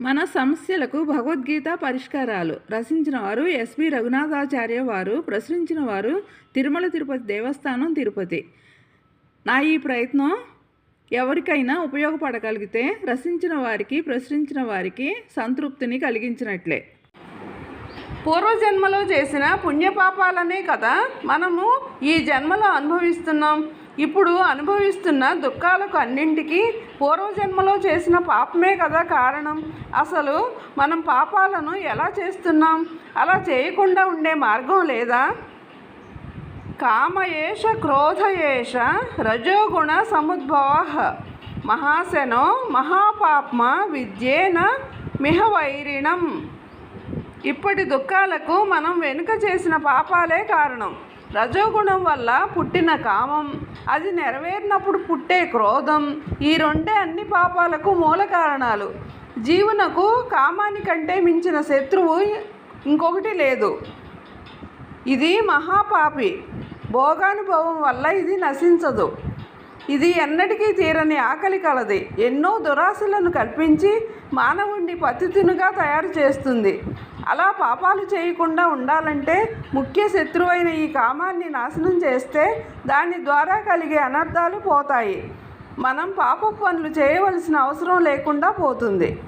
మన సమస్యలకు భగవద్గీత పరిష్కారాలు. రచించిన వారు ఎస్వి రఘునాథాచార్య వారు ప్రచురించిన వారు తిరుమల తిరుపతి దేవస్థానం తిరుపతి. నా ఈ ప్రయత్నం ఎవరికైనా ఉపయోగపడగలిగితే రచించిన వారికి ప్రచురించిన వారికి సంతృప్తిని కలిగించినట్లే. పూర్వజన్మలో చేసిన పుణ్యపాపాలనే కదా మనము ఈ జన్మలో అనుభవిస్తున్నాం. ఇప్పుడు అనుభవిస్తున్న దుఃఖాలకు అన్నింటికీ పూర్వజన్మలో చేసిన పాపమే కదా కారణం. అసలు మనం పాపాలను ఎలా చేస్తున్నాం? అలా చేయకుండా ఉండే మార్గం లేదా? కామయేష క్రోధయేష రజోగుణ సముద్భవ మహాశనో మహాపాప్మ విద్యేన మిహవైరిణం. ఇప్పటి దుఃఖాలకు మనం వెనుక చేసిన పాపాలే కారణం. రజోగుణం వల్ల పుట్టిన కామం. అది నెరవేరినప్పుడు పుట్టే క్రోధం. ఈ రెండే అన్ని పాపాలకు మూల కారణాలు. జీవునకు కామానికంటే మించిన శత్రువు ఇంకొకటి లేదు. ఇది మహాపాపి. భోగానుభవం వల్ల ఇది నశించదు. ఇది ఎన్నటికీ తీరని ఆకలి కలది. ఎన్నో దురాశలను కల్పించి మానవుణ్ణి పతితునుగా తయారు చేస్తుంది. అలా పాపాలు చేయకుండా ఉండాలంటే ముఖ్య శత్రువైన ఈ కామాన్ని నాశనం చేస్తే దాని ద్వారా కలిగే అనర్థాలు పోతాయి. మనం పాప పనులు చేయవలసిన అవసరం లేకుండా పోతుంది.